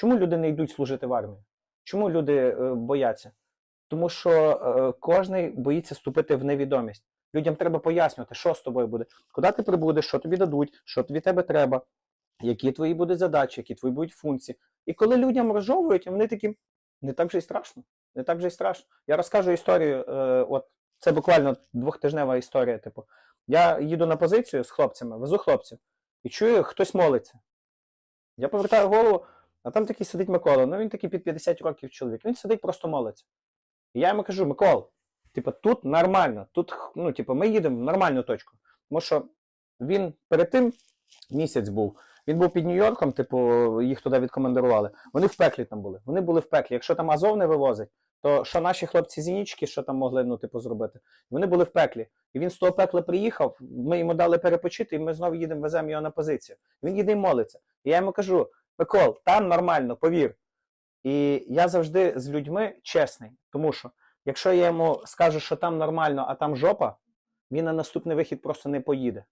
Чому люди не йдуть служити в армію? Чому люди е, бояться? Тому що е, кожен боїться ступити в невідомість. Людям треба пояснювати, що з тобою буде, куди ти прибудеш, що тобі дадуть, що тобі тебе треба, які твої будуть задачі, які твої будуть функції. І коли людям розжовують, вони такі, не так вже й страшно. Не так вже й страшно. Я розкажу історію. Е, от це буквально двохтижнева історія. Типу, я їду на позицію з хлопцями, везу хлопців, і чую, хтось молиться. Я повертаю голову, а там такий сидить Микола. Ну він такий під 50 років чоловік. Він сидить, просто молиться. І я йому кажу: Микол, типу, тут нормально, тут, ну, типу, ми їдемо в нормальну точку. Тому що він перед тим місяць був. Він був під Нью-Йорком, типу, їх туди відкомандирували. Вони в пеклі там були. Вони були в пеклі. Якщо там Азов не вивозить, то що наші хлопці зінічки, що там могли ну, типу, зробити? Вони були в пеклі. І він з того пекла приїхав, ми йому дали перепочити, і ми знову їдемо, веземо його на позицію. Він їде і молиться. І я йому кажу: Микол, там нормально, повір. І я завжди з людьми чесний, тому що якщо я йому скажу, що там нормально, а там жопа, він на наступний вихід просто не поїде.